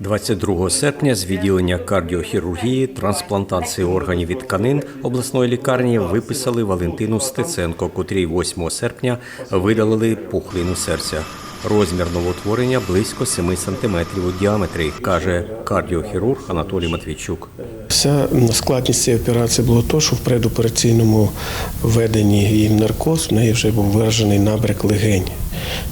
22 серпня з відділення кардіохірургії, трансплантації органів і тканин обласної лікарні виписали Валентину Стеценко, котрій 8 серпня видалили пухлину серця. Розмір новотворення близько 7 см у діаметрі, каже кардіохірург Анатолій Матвійчук. Вся складність цієї операції було то, що в предопераційному введенні в наркоз в неї вже був виражений набряк легень.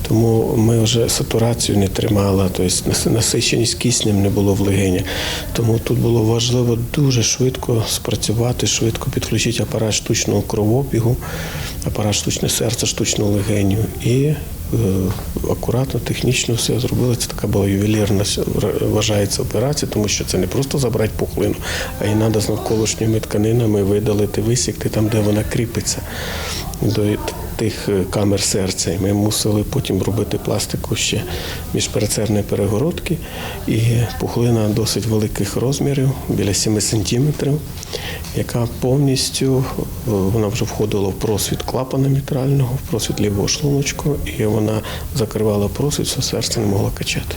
Тому ми вже сатурацію не тримали, тобто насиченість киснем не було в легенях. Тому тут було важливо дуже швидко спрацювати, швидко підключити апарат штучного кровообігу, апарат штучне серце, штучну легеню і акуратно, технічно все зробили. Це така була ювелірна вважається операція, тому що це не просто забрати пухлину, а й треба з навколишніми тканинами видалити, висікти там, де вона кріпиться тих е, камер серця. І ми мусили потім робити пластику ще міжперцерної перегородки. І пухлина досить великих розмірів, біля 7 сантиметрів, яка повністю е, вона вже входила в просвіт клапана мітрального, в просвіт лівого шлуночку, і вона закривала просвіт, все серце не могло качати.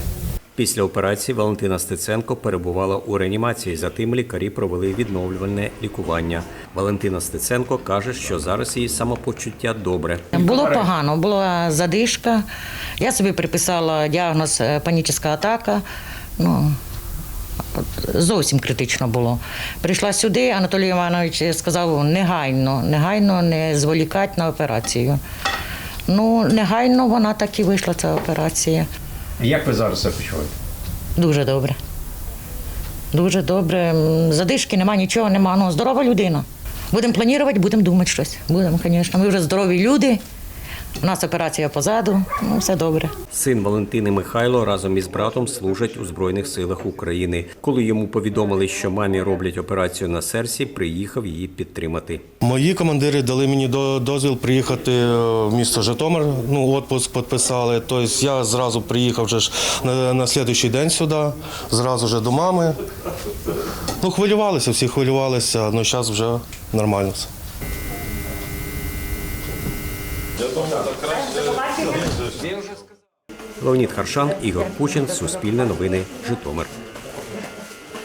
Після операції Валентина Стеценко перебувала у реанімації. Затим лікарі провели відновлювальне лікування. Валентина Стеценко каже, що зараз її самопочуття добре. Було погано, була задишка. Я собі приписала діагноз е, панічна атака. Ну, зовсім критично було. Прийшла сюди, Анатолій Іванович сказав негайно, негайно не зволікати на операцію. Ну, негайно вона так і вийшла, ця операція. Як ви зараз себе почуваєте? Дуже добре. Дуже добре. Задишки нема, нічого нема. Ну, здорова людина. Будемо планувати, будемо думати щось. Будемо, звісно. Ми вже здорові люди. У нас операція позаду, ну все добре. Син Валентини Михайло разом із братом служать у Збройних силах України. Коли йому повідомили, що мамі роблять операцію на серці, приїхав її підтримати. Мої командири дали мені до- дозвіл приїхати в місто Житомир. Ну, відпуск підписали. Тобто я зразу приїхав вже ж на, на наступний день сюди, зразу вже до мами. Ну, хвилювалися, всі хвилювалися, але зараз вже нормально все. Леонід Харшан, Ігор Кучин, Суспільне новини, Житомир.